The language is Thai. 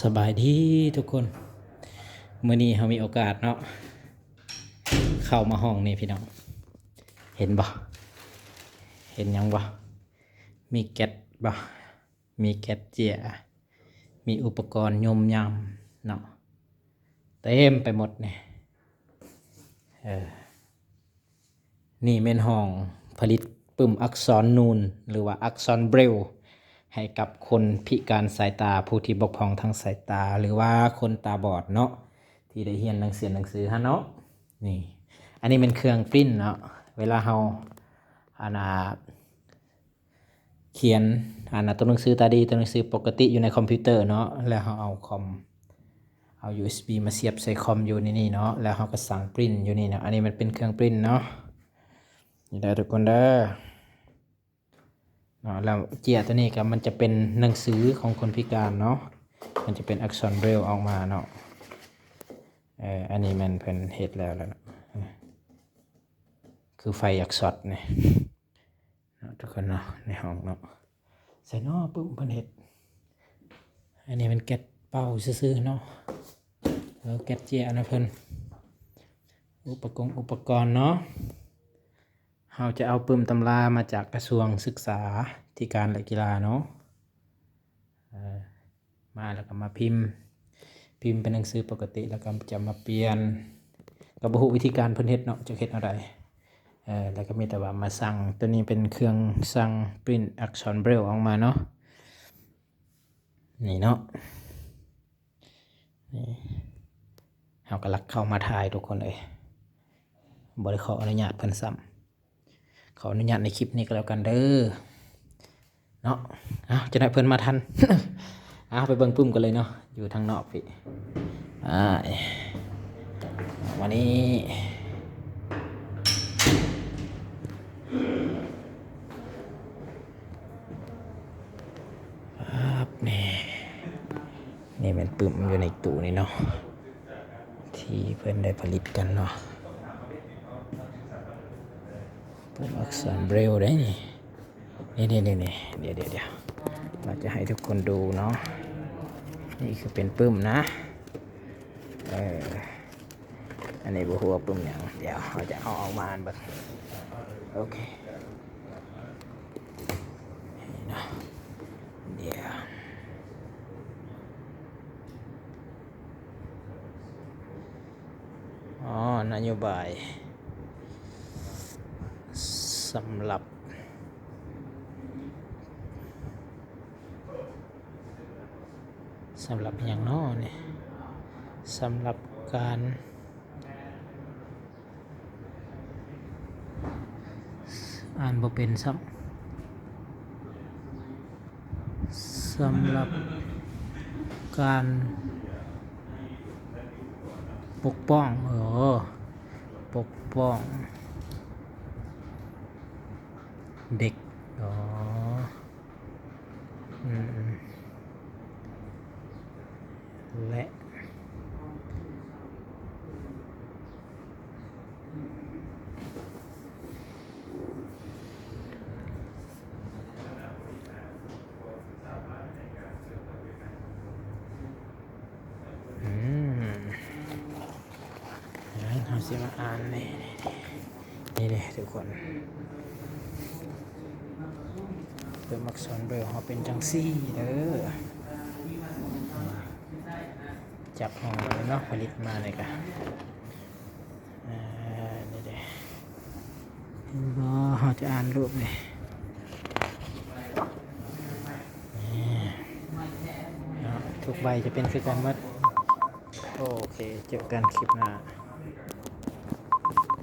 สบายดีทุกคนเมื่อนี้เรามีโอกาสเนาะเข้ามาห้องนี่พี่น้อง เห็นบ่เห็นยังบ่มีแก๊สบ่มีแก๊สเจียมีอุปกรณ์ยมยำเนาะเต็มไปหมดเนี่ยเออนี่เป็นห้องผลิตปุ่มอักษรนูนหรือว่าอักษรเบรล ให้กับคนพิการสายตาผู้ที่บกพร่องทางสายตา หรือว่าคนตาบอดเนาะที่ได้เรียนหนังสือหนังสือฮะเนาะนี่ อันนี้เป็นเครื่องปริ้นเนาะเวลาเราอานาเขียนอ่านตัวหนังสือตาดีตัวหนังสือปกติอยู่ในคอมพิวเตอร์เนาะแล้วเราเอาคอมเอา USB มาเสียบใส่คอมอยู่ในนี่เนาะแล้วเราก็สั่งปริ้นอยู่นี่เนาะอันนี้มันเป็นเครื่องปริ้นเนาะนี่ได้ทุกคนเด้อ แล้วเจียตัวนี้ก็มันจะเป็นหนังสือของคนพิการเนาะมันจะเป็นอักษรเบรลออกมาเนาะเอออันนี้มันเพิ่นเฮ็ดแล้วแล้วนะคือไฟอักษรเนี่ยเนาะทุกคนเนาะในห้องเนาะใส่นาปุ๊บเพิ่นเฮ็ดอันนี้มันแก๊สเป่าซื่อๆเนาะเออแก๊สเจียนะเพิ่นอุปกรณ์อุปกรณ์เนาะ เราจะเอาปึมตำรามาจากกระทรวงศึกษาธิการและกีฬาเนาะมาแล้วก็มาพิมพ์ พิมพ์เป็นหนังสือปกติแล้วก็จะมาเปลี่ยนกับบรรวิธีการเพิ่นเฮ็ดเนาะจะเฮ็ดอะไรเออแล้วก็มีแต่ว่ามาสั่งตัวนี้เป็นเครื่องสั่งปริ้นอักษรเบรลออกมาเนาะนี่เนาะนี่เราก็ลักเข้ามาถ่ายทุกคนเลยบริขออนุญาตเพิ่นซ้ำ ขออนุญาตในคลิปนี้ก็แล้วกันเด้อเนาะเอาจะได้เพื่อนมาทันเอาไปเบิ่งปุ้มกันเลยเนาะอยู่ทางนอกพี่อ่าวันนี้ครับนี่นี่เป็นปึ้มอยู่ในตู้นี่เนาะที่เพื่อนได้ผลิตกันเนาะ ปุ่มอักษรเบรลได้นี่นี่นี่นี่นี่เดี๋ยวเดี๋ยวเดี๋ยวเราจะให้ทุกคนดูเนาะนี่คือเป็นปึ้มนะเอออันนี้บัวาปึ้มอย่างเดี๋ยวเราจะเอาออกมาอันเแบบโอเคเนาะเดี๋ยวอ๋อนโยบาย สำหรับ สำหรับอย่างน้อเนี่ยสำหรับการอ่านบ่เป็นซ้ำสำหรับการปกป้องเออปกป้อง เด็ก อ๋อ อืมและ อืมงั้นเราสิมาอ่านนี่นี่เลยทุกคน เปิดมักษรเบลเขาเป็นจังซี่เด้อจับห้องเนาะผลิตมาเลยกะอ่านี่เด้รอเขาจะอ่านรูปนี่นี่เนาะทุกใบจะเป็นคือกันมัดโอเค เจอกันคลิปหน้า